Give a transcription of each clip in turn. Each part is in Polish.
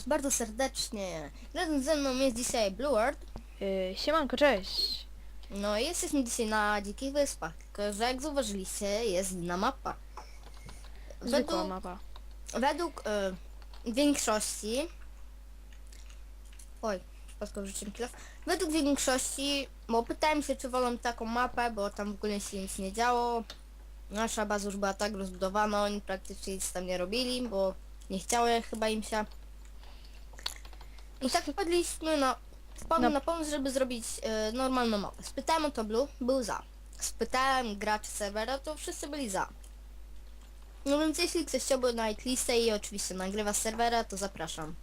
was bardzo serdecznie. Razem ze mną jest dzisiaj Blueard. Yy, siemanko, cześć. No i jesteśmy dzisiaj na Dzikich Wyspach. Tylko, że jak zauważyliście, jest inna mapa. Zwykła Według, mapa. według e, większości... Oj, spadł życzę kilof. Według większości, bo pytałem się, czy wolą taką mapę, bo tam w ogóle się nic nie działo. Nasza baza już była tak rozbudowana, oni praktycznie nic tam nie robili, bo nie chciały chyba im się. I tak wpadliśmy na, wpadłem No. na pomysł, żeby zrobić e, normalną mapę. Spytałem o to Blue, był za. Spytałem graczy serwera, to wszyscy byli za. No więc jeśli ktoś chciałby na listę i oczywiście nagrywa z serwera, to zapraszam.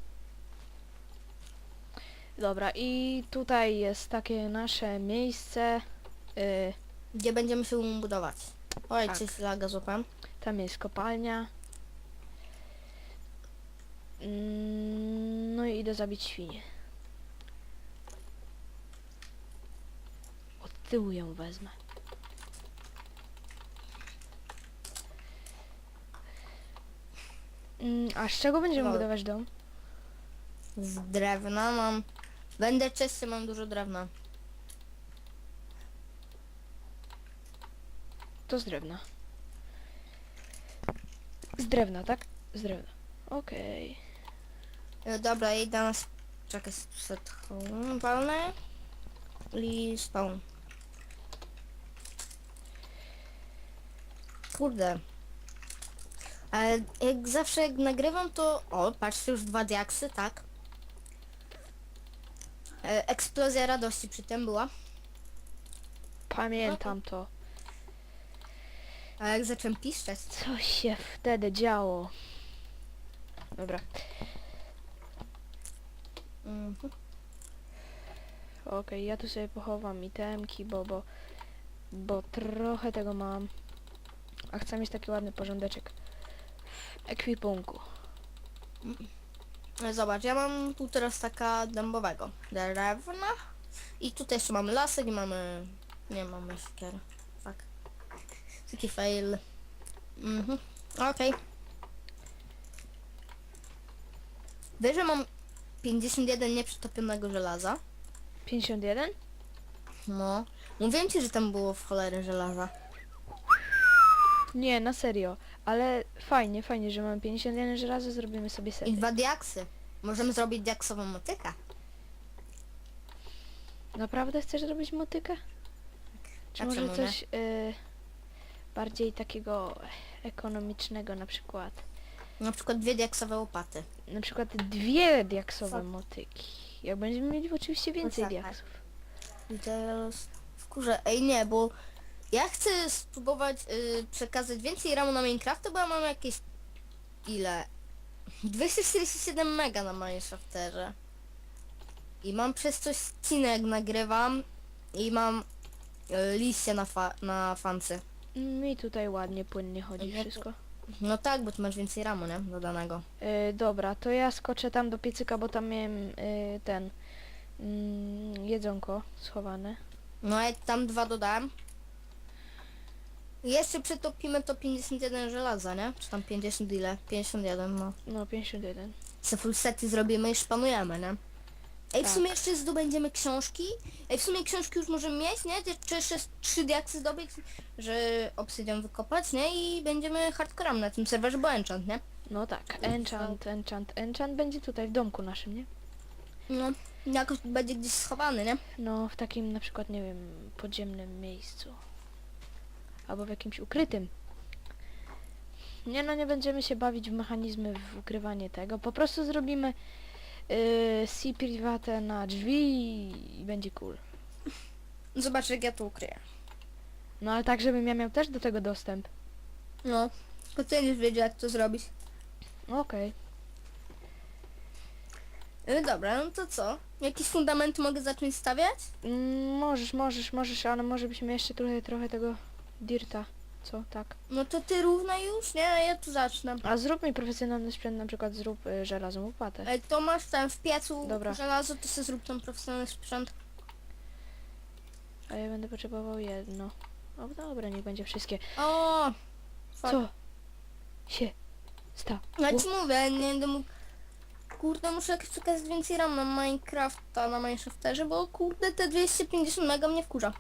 Dobra, i tutaj jest takie nasze miejsce. Yy, Gdzie będziemy się budować. Oj, Tak. coś laga złapałem. tam jest kopalnia. Mm, no i idę zabić świnię. Od tyłu ją wezmę. Mm, a z czego będziemy No. budować dom? Z drewna mam... Będę czysty, mam dużo drewna. To z drewna. Z drewna, tak? Z drewna. Okej. E, Dobra, idę na... Czekaj, set home, walnę. I spawn. Kurde. Ale jak zawsze jak nagrywam to... O, patrzcie, już dwa diaksy, tak. E, Eksplozja radości przy tym była. Pamiętam to. A jak zacząłem piszczeć, Co się wtedy działo? Dobra. Mhm. Okej, ja tu sobie pochowam itemki, bo, bo, bo trochę tego mam. A chcę mieć taki ładny porządeczek w ekwipunku. No Zobacz, ja mam tu teraz taka dębowego drewna i tutaj jeszcze mamy lasek i mamy... Nie mamy szkier. Fuck. Taki fail. Mhm. Okej. Wiesz, że mam 51 nieprzetopionego żelaza? 51? No. Mówiłem ci, że tam było w cholerę żelaza. Nie, na serio. Ale fajnie, fajnie, że mamy 51 żelaza, zrobimy sobie I sety. dwa diaksy. Możemy zrobić diaksową motykę. Naprawdę chcesz zrobić motykę? Czy A może czemu nie? coś y, bardziej takiego ekonomicznego na przykład? Na przykład dwie diaksowe łopaty. Na przykład dwie diaksowe motyki. Jak będziemy mieli oczywiście więcej Poczekaj. diaksów. I teraz wkurzę. Ej nie, bo ja chcę spróbować y, przekazać więcej ramu na Minecrafta, bo ja mam jakieś ile? 247 mega na Minecrafterze. I mam przez coś odcinek nagrywam i mam y, liście na, fa na fance. Mi tutaj ładnie, płynnie chodzi wszystko. No tak, bo tu masz więcej ramu, nie? Dodanego. Y, dobra, to ja skoczę tam do piecyka, bo tam miałem y, ten mm, jedzonko schowane. No ja tam dwa dodałem. Jeszcze przetopimy to 51 żelaza, nie? Czy tam 50 ile? 51, no. No, 51. Se full sety zrobimy i szpanujemy, nie? Ej, w Tak. sumie jeszcze zdobędziemy książki. Ej, w sumie książki już możemy mieć, nie? Czy jeszcze trzy diaksy zdobyć, że obsydian wykopać, nie? I będziemy hardcorem na tym serwerze, bo enchant, nie? No tak, enchant, enchant, enchant będzie tutaj w domku naszym, nie? No, jakoś będzie gdzieś schowany, nie? No, w takim na przykład, nie wiem, podziemnym miejscu. Albo w jakimś ukrytym. Nie no, nie będziemy się bawić w mechanizmy, w ukrywanie tego. Po prostu zrobimy yy, C private na drzwi i będzie cool. Zobacz, jak ja to ukryję. No ale tak, żebym ja miał też do tego dostęp. No, tylko ty nie wiedział, jak to zrobić. Okej. Yy, dobra, no to co? Jakiś fundament mogę zacząć stawiać? Mm, możesz, możesz, możesz, ale może byśmy jeszcze trochę, trochę tego dirta. Co? Tak. No to ty równa już, nie? Ja tu zacznę. A zrób mi profesjonalny sprzęt, na przykład zrób y, żelazną łopatę. Ej, to masz tam w piecu Dobra. żelazo, to sobie zrób tam profesjonalny sprzęt. A ja będę potrzebował jedno. O dobra, niech będzie wszystkie. O! fuck. Co? Się stało? Ja ci mówię, nie będę mógł Kurde, muszę jakoś przekazać więcej RAM na Minecrafta, na Mineshafterze, bo kurde te 250 mega mnie wkurza.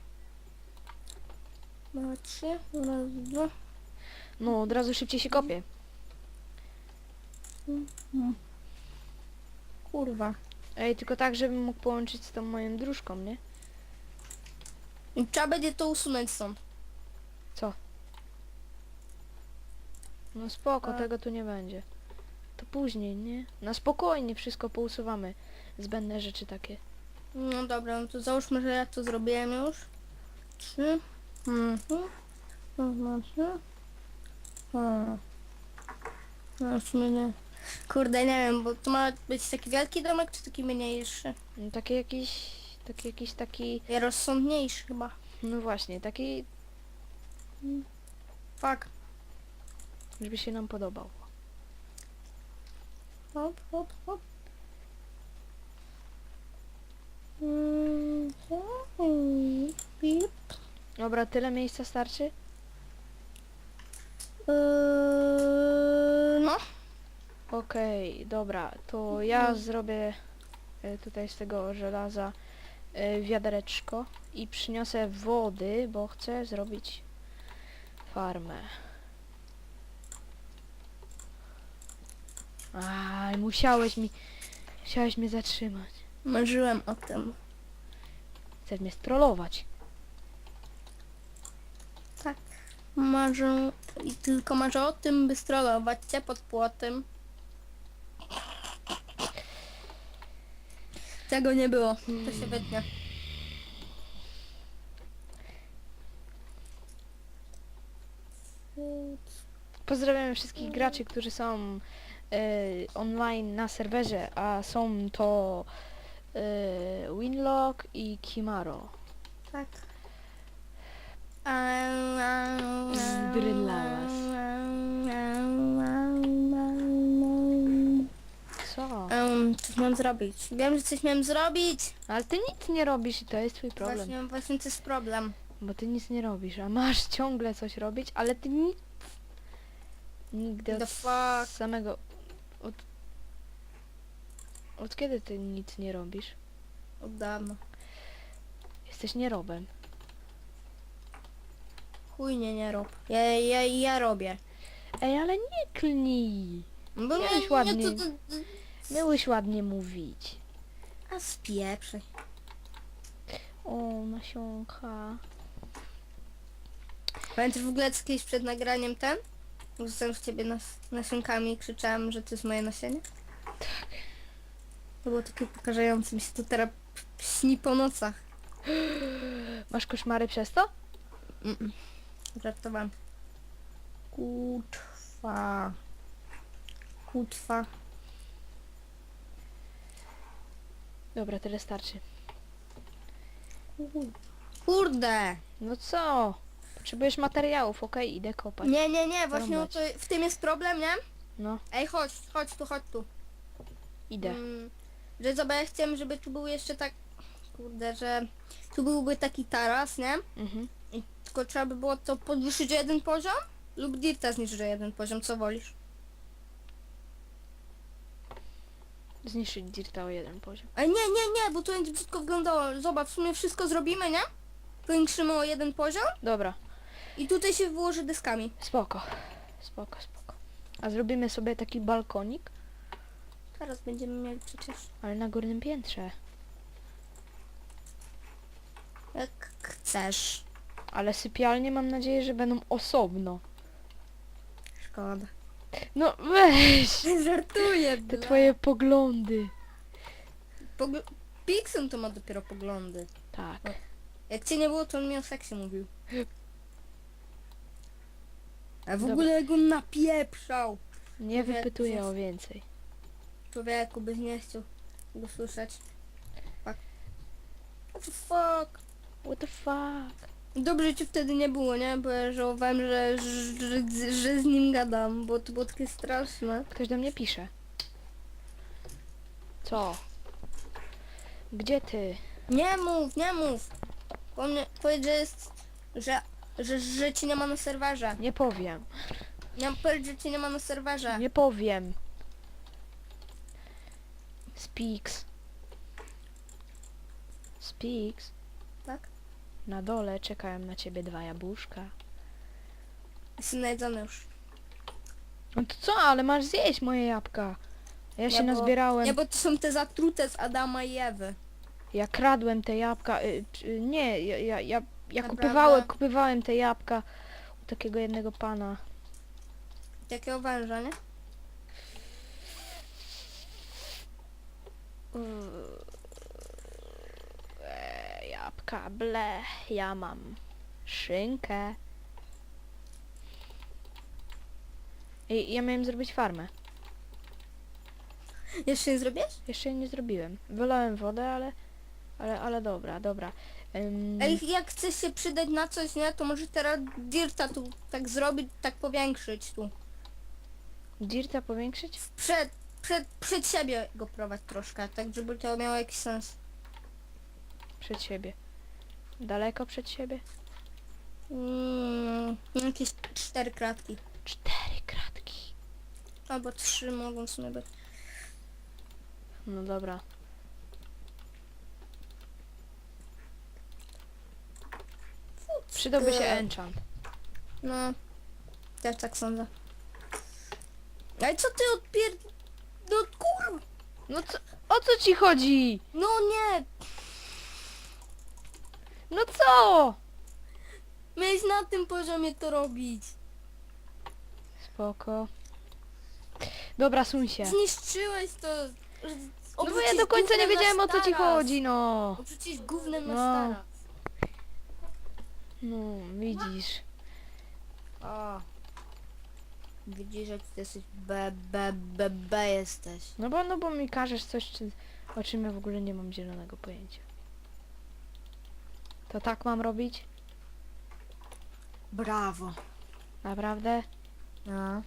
Raz, dwa. No, od razu szybciej się kopie. Kurwa. Ej, tylko tak, żebym mógł połączyć z tą moją dróżką, nie? Trzeba będzie to usunąć stąd. Co? No spoko, A. tego tu nie będzie. To później, nie? Na spokojnie wszystko pousuwamy. Zbędne rzeczy takie. No dobra, no to załóżmy, że ja to zrobiłem już. Trzy. Mhm. To znaczy. Hmm. No w sumie nie. Kurde, nie wiem, bo to ma być taki wielki domek, czy taki mniejszy? No, taki jakiś, taki jakiś taki, rozsądniejszy chyba. no właśnie, taki, Fuck. żeby się nam podobał. Hop, hop, hop. Mm, hmm, pip. Dobra, tyle miejsca starczy? Yy, no. Okej, dobra, to ja zrobię e, tutaj z tego żelaza e, wiadereczko i przyniosę wody, bo chcę zrobić farmę. Aj, musiałeś mi, musiałeś mnie zatrzymać. Marzyłem o tym. Chcesz mnie strollować. Tak. Marzę i tylko marzę o tym, by strollować cię pod płotem. Tego nie było. To się wytnie. Pozdrawiam wszystkich graczy, którzy są e, online na serwerze, a są to e, Winlock i Kimaro. Tak. Zdrylałaś. Co? Um, coś mam zrobić. Wiem, że coś miałem zrobić. Ale ty nic nie robisz i to jest twój problem. Właśnie, właśnie to jest problem. Bo ty nic nie robisz, a masz ciągle coś robić, ale ty nic... Nigdy The od fuck? samego... Od... Od kiedy ty nic nie robisz? Od dawna. Jesteś nierobem. Chuj nie, nie rob. Ja, ja, ja robię. Ej, ale nie klnij! Bo Miałeś nie, ładnie. Nie, to, to, to, Miałeś ładnie mówić. a spieprzaj. O, nasionka. Pamiętasz w ogóle kiedyś przed nagraniem ten? Rzucałem w ciebie nas, nasionkami i krzyczałem, że to jest moje nasienie? Tak. To było takie pokażające mi się to teraz śni po nocach. Masz koszmary przez to? Mm-mm. Żartowałem. Kutwa. Kutwa. Dobra, tyle starczy. Kurde! No co? Potrzebujesz materiałów, okej, idę kopać. Nie, nie, nie, właśnie o to, w tym jest problem, nie? No, Ej, chodź, chodź tu, chodź tu. idę. Mm, że zobacz, ja chciałem, żeby tu był jeszcze tak... Kurde, że tu byłby taki taras, nie? Mhm. Tylko trzeba by było to podwyższyć o jeden poziom? Lub dirta zniżyć o jeden poziom, co wolisz? Zniszczyć dirta o jeden poziom. Ale nie, nie, nie, bo to będzie brzydko wyglądało. Zobacz, w sumie wszystko zrobimy, nie? Powiększymy o jeden poziom Dobra, i tutaj się wyłoży deskami. spoko. Spoko, spoko. A zrobimy sobie taki balkonik, Teraz będziemy mieli przecież... ale na górnym piętrze. Jak chcesz. Ale sypialnie mam nadzieję, że będą osobno. Szkoda. No weź! Żartuję, Te twoje poglądy. Pogl- Pixel to ma dopiero poglądy. Tak. Jak cię nie było, to on mi o seksie mówił. A w Dobra. ogóle go napieprzał. Nie Powiedz- wypytuję o więcej. Człowieku, byś nie chciał go słyszeć. Fuck. What the fuck? What the fuck? Dobrze cię wtedy nie było, nie? Bo ja żałowałem, że, że, że z nim gadam, bo to było takie straszne. Ktoś do mnie pisze. Co? Gdzie ty? Nie mów, nie mów. Powiedz, że jest, że, że, że ci nie ma na serwerze. Nie powiem. Nie powiedz, że ci nie ma na serwerze. Nie powiem. Speaks. Speaks. Na dole czekają na ciebie dwa jabłuszka. Najedzony już. No to co, ale masz zjeść moje jabłka. Ja się bo- nazbierałem. Nie, bo to są te zatrute z Adama i Ewy. Ja kradłem te jabłka. Y, czy- nie, ja, ja, ja, ja Naprawdę? kupywałem, kupywałem te jabłka u takiego jednego pana. Takiego węża, nie? Jabłka, ble, ja mam szynkę. I ja miałem zrobić farmę. Jeszcze nie zrobisz? Jeszcze jej nie zrobiłem. Wylałem wodę, ale... Ale, ale dobra, dobra. Ym, Ej, jak chcesz się przydać na coś, nie? To może teraz Dirta tu tak zrobić, tak powiększyć tu. Dirta powiększyć? Przed, przed, przed siebie go prowadź troszkę, tak żeby to miało jakiś sens. Przed siebie. Daleko przed siebie? Mm, jakieś cztery kratki. Cztery kratki. Albo trzy mogą w sumie być. No dobra. Przydałby się enchant. No, też tak sądzę. Ale co ty odpier... No kur... No co, o co ci chodzi? No nie! No co? Miałeś na tym poziomie to robić. Spoko. Dobra, suń się. Zniszczyłeś to. No bo ja do końca nie wiedziałem o co ci chodzi, no. Obrzucić gównem na No. stara. No, widzisz. O. Widzisz, że ty jesteś B, B, B, B jesteś. No bo, no bo mi każesz coś, czy, o czym ja w ogóle nie mam zielonego pojęcia. To tak mam robić? Brawo. Naprawdę? No.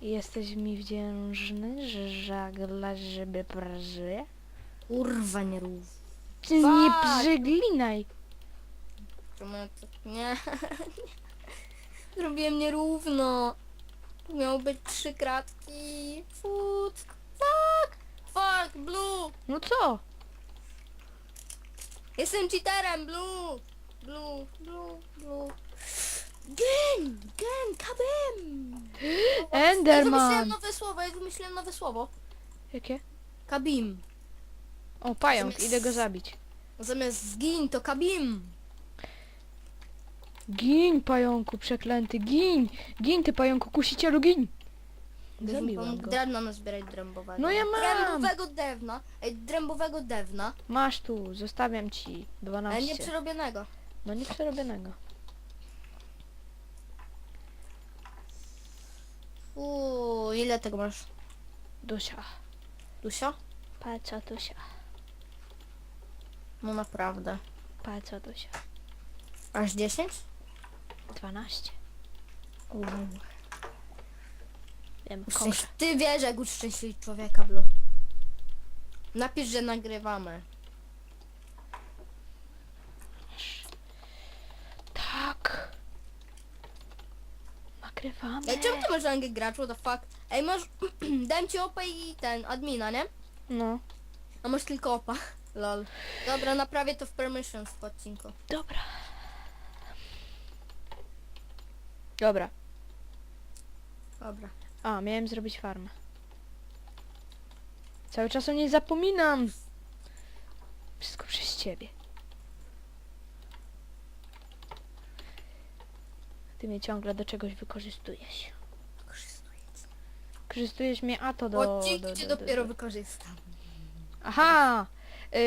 Jesteś mi wdzięczny, że żaglasz, żeby prażyje? Kurwa nie rów. Ty nie Fuck. przeglinaj! Ja to- Nie. Zrobiłem nierówno. Tu miało być trzy kratki. Food. Fuck. Fuck. Blue. No co? Jestem cheaterem. Blue. Blue. Blue. Blue. Gen. Gen. Kabim. Ja wymyśliłem Enderman! nowe słowo. Ja wymyśliłem nowe słowo. Jakie? Kabim. O, pająk, idę go zabić. Zamiast zgin to kabim. Gin, pająku przeklęty, gin! Gin, ty pająku, kusicielu, gin! Pomógł go. drewna nazbierać drębowego. No ja mam! Drębowego drewna. Ej, drębowego drewna. Masz tu, zostawiam ci Ale nie 12. przerobionego. No nie przerobionego. Uuu, ile tego masz? Dusia. Dusio? Patrz Dusia. No naprawdę. Patrz Dusia. Aż 10? 12. Uuu. Wiem. Ty wiesz jak uszczęśliwić człowieka, Blue. Napisz, że nagrywamy. Tak. Nagrywamy. Ej, czemu ty masz rangę gracz? What the fuck? Ej, masz... Dałem ci opa i ten, admina, nie? No, A masz tylko opa. Lol. Dobra, naprawię to w permissions w odcinku. dobra. Dobra. Dobra. A, miałem zrobić farmę. Cały czas o niej zapominam. Wszystko przez ciebie. Ty mnie ciągle do czegoś wykorzystujesz. Wykorzystujesz mnie a to do... odcinku do, cię do, dopiero do, wykorzystam. Aha! Y,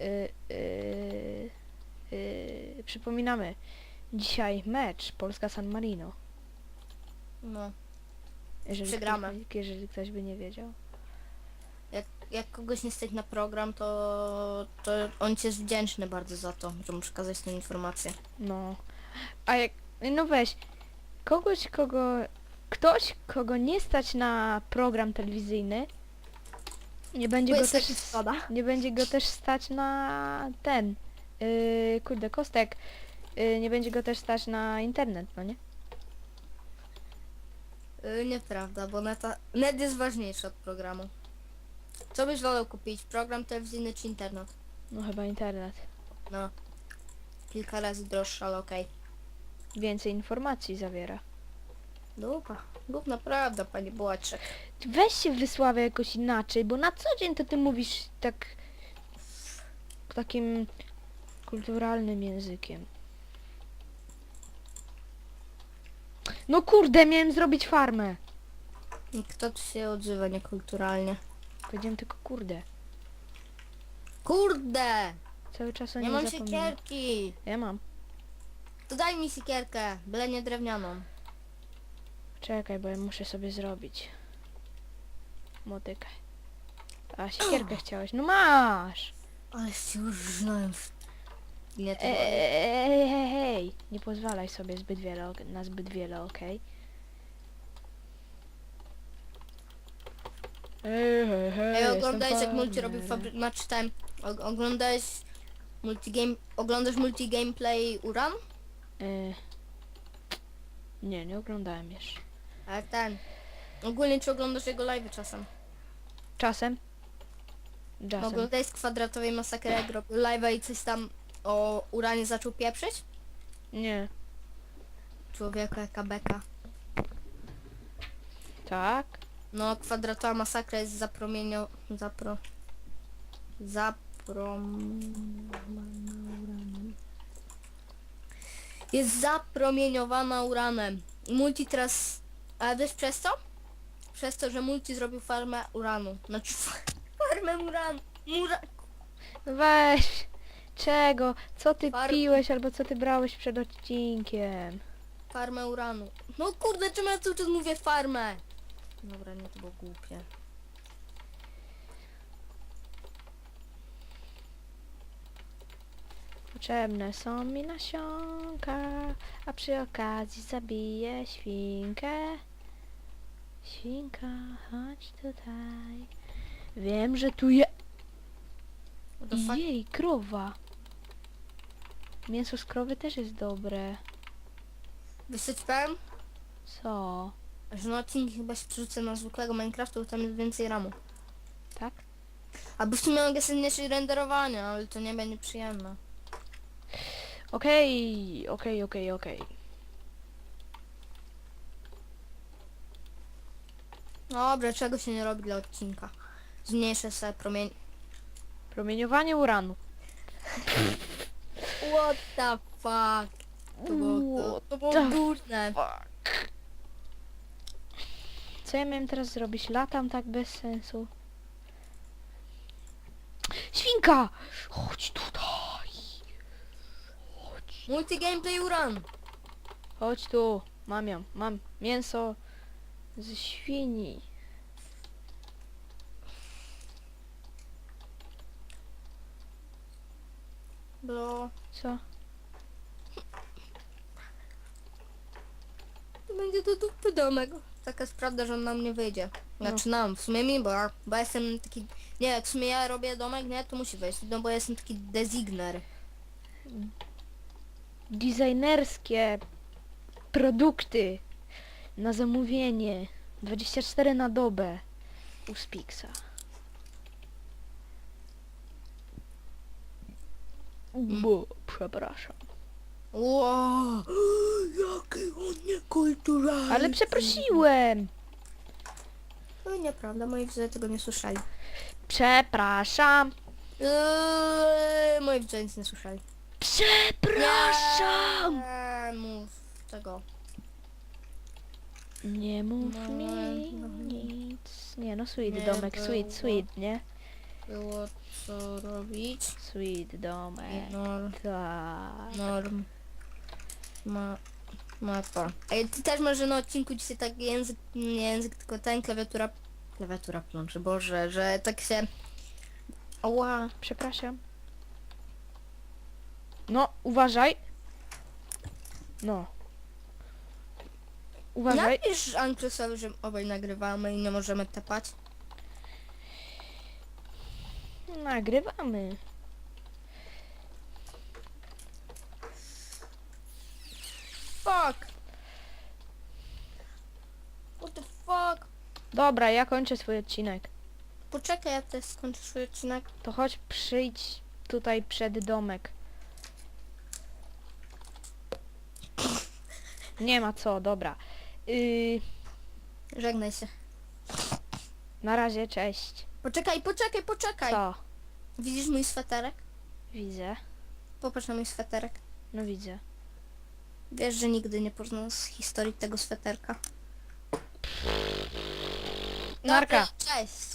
y, y, y, przypominamy. Dzisiaj mecz Polska-San Marino. No. Jeżeli Przegramy. Ktoś, jeżeli ktoś by nie wiedział. Jak, jak kogoś nie stać na program, to, to on ci jest wdzięczny bardzo za to, że mu przekazać tę informację. No. A jak... No weź. Kogoś, kogo... Ktoś, kogo nie stać na program telewizyjny, nie będzie Bo go jest też... taki szkoda. Nie będzie go też stać na ten... Yy, kurde, kostek. Yy, nie będzie go też stać na internet, no nie? Yy, nieprawda, bo neta, net jest ważniejszy od programu. Co byś wolał kupić? Program telewizyjny czy internet? No chyba internet. No. Kilka razy droższy, ale okej. Więcej informacji zawiera. Dupa. Dupa, prawda, panie Bołaczek. Weź się wysławia jakoś inaczej, bo na co dzień to ty mówisz tak... takim kulturalnym językiem. No kurde, miałem zrobić farmę. I Kto tu się odzywa niekulturalnie? Powiedziałem tylko kurde. Kurde! Cały czas o Nie nim mam zapominam. siekierki! Ja mam. To daj mi siekierkę, byle nie drewnianą. Czekaj, bo ja muszę sobie zrobić. Motykę. A, siekierkę chciałeś. No masz! Ale się już znałem. Nie to Ej, hej, hej, nie pozwalaj sobie zbyt wiele, ok- na zbyt wiele, okej? Ej, hej, hej, Ej, jestem oglądałeś jak multi robił fabry... Znaczy ten... og- Oglądałeś... Multigame... Oglądasz multi gameplay Uran? E, Nie, nie oglądałem jeszcze. Ale ten... Ogólnie czy oglądasz jego live czasem? Czasem? Czasem. Oglądałeś z kwadratowej masakry jak robił live'a i coś tam o Uranie zaczął pieprzyć? Nie. Człowieku jaka beka. Tak? No, kwadratowa masakra jest zapromienio... Zapro... Zaprom... Jest zapromieniowana uranem. I multi teraz... A wiesz przez co? Przez to, że multi zrobił farmę uranu. Znaczy farmę uranu. Mura... No weź! Czego? Co ty Far- piłeś albo co ty brałeś przed odcinkiem? Farmę uranu. No kurde, czemu ja cały czas mówię farmę? Dobra, nie to było głupie. Potrzebne są mi nasionka, a przy okazji zabiję świnkę. Świnka, chodź tutaj. Wiem, że tu je... What the fuck? Jej, krowa. Mięso z krowy też jest dobre. Wysypałem, Co? że na odcinki chyba się przerzucę na zwykłego Minecrafta, bo tam jest więcej ramu. Tak? Albo w sumie mogę sobie mniejsze renderowania, ale to nie będzie przyjemne. Okej, okej, okej, okej. Dobra, czego się nie robi dla odcinka. Zmniejszę sobie promień... Promieniowanie uranu. What the fuck? To było, to, to było the durne. Fuck. Co ja miałem teraz zrobić? Latam tak bez sensu. Świnka! Chodź tutaj! Chodź. Multi gameplay uran. Chodź tu. Mam ją. Mam mięso ze świni. Bo Co? będzie to dupy domek. Taka jest prawda, że on nam nie wyjdzie. Znaczy nam, w sumie mi, bo, bo ja jestem taki... Nie, jak w sumie ja robię domek, nie, to musi wejść. No bo ja jestem taki designer. Designerskie produkty na zamówienie. 24 na dobę. U Spixa. Bo, przepraszam. Wow, jaki on niekulturalny. Ale przeprosiłem! No nieprawda, moi widzowie tego nie słyszeli. Przepraszam! Eee, moi widzowie nic nie słyszeli. Przepraszam! Nie mów tego. Nie mów No, mi no. nic. Nie no, sweet domek, sweet, sweet, nie? Było co robić. Sweet domek. Norm, Tak. norm. Ma, mapa. Ej, ty też masz, że na odcinku dzisiaj tak język, nie język, tylko ten klawiatura, klawiatura plączy, boże, że tak się... Ała. Przepraszam. No, uważaj. No. Uważaj. Napisz Anklusowi, że obaj nagrywamy i nie możemy tepać. Nagrywamy. Fuck! What the Dobra, ja kończę swój odcinek. Poczekaj, ja też skończę swój odcinek. To chodź przyjdź tutaj przed domek. Nie ma co, dobra. Yy, Żegnaj się. na razie, cześć. Poczekaj, poczekaj, poczekaj. Co? Widzisz mój sweterek? Widzę. Popatrz na mój sweterek. No widzę. Wiesz, że nigdy nie poznał z historii tego sweterka. Narka. Dobra, Cześć.